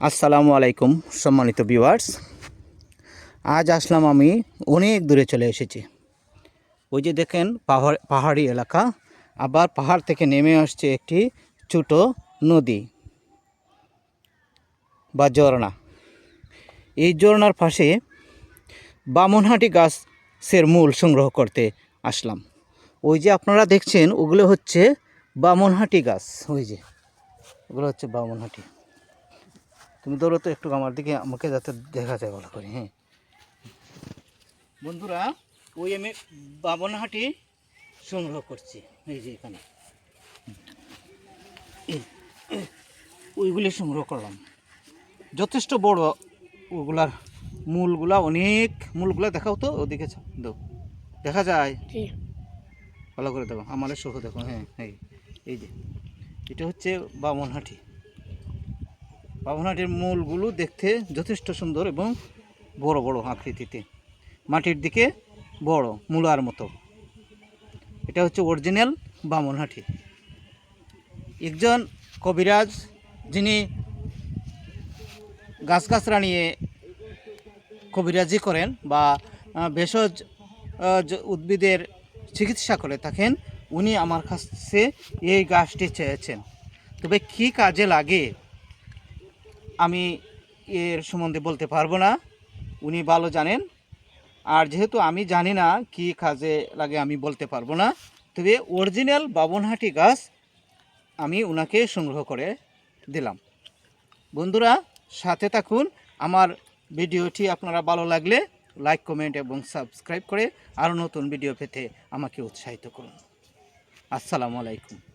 আসসালামু আলাইকুম, সম্মানিত ভিউয়ার্স আজ আসলাম আমি অনেক দূরে চলে এসেছি। ওই যে দেখেন, পাহাড় পাহাড়ি এলাকা। আবার পাহাড় থেকে নেমে আসছে একটি ছোট নদী বা ঝর্ণা। এই ঝর্ণার পাশে বামনহাটি গাছের মূল সংগ্রহ করতে আসলাম। ওই যে আপনারা দেখছেন, ওগুলো হচ্ছে বামনহাটি গাছ। ওই যে, ওগুলো হচ্ছে বামনহাটি। তুমি ধরো তো একটু আমার দিকে আমাকে যাতে দেখা যায় ভালো করে হ্যাঁ। বন্ধুরা ওই আমি বাবনহাটি সংগ্রহ করছি এই যে এখানে। ওইগুলি সংগ্রহ করলাম। যথেষ্ট বড় ওগুলার মূলগুলা অনেক মূলগুলা দেখাও তো ওদিকে দাও। দেখা যায়। ভালো করে দেখো আমাদের সহ দেখো হ্যাঁ এই এই যে। এটা হচ্ছে বামনহাটি। পাবনাটির মূলগুলো দেখতে যথেষ্ট সুন্দর এবং বড় বড় আকৃতিতে। মাটির দিকে বড় মূলার মতো। এটা হচ্ছে অরিজিনাল বামনহাটি। একজন কবিরাজ যিনি গাছগাছরা নিয়ে কবিরাজি করেন বা ভেষজ উদ্ভিদের চিকিৎসা করে থাকেন, উনি আমার কাছে এই গাছটি চেয়েছেন। তবে কী কাজে লাগে? আমি এর সম্বন্ধে বলতে পারব না। উনি ভালো জানেন। আর যেহেতু আমি জানি না কি কাজে লাগে আমি বলতে পারব না, তবে অরিজিনাল বাবনহাটি গাছ আমি ওনাকে সংগ্রহ করে দিলাম। বন্ধুরা, সাথে থাকুন। আমার ভিডিওটি আপনারা ভালো লাগলে লাইক, কমেন্ট এবং সাবস্ক্রাইব করে আরও নতুন ভিডিও পেতে আমাকে উৎসাহিত করুন। আসসালামু আলাইকুম।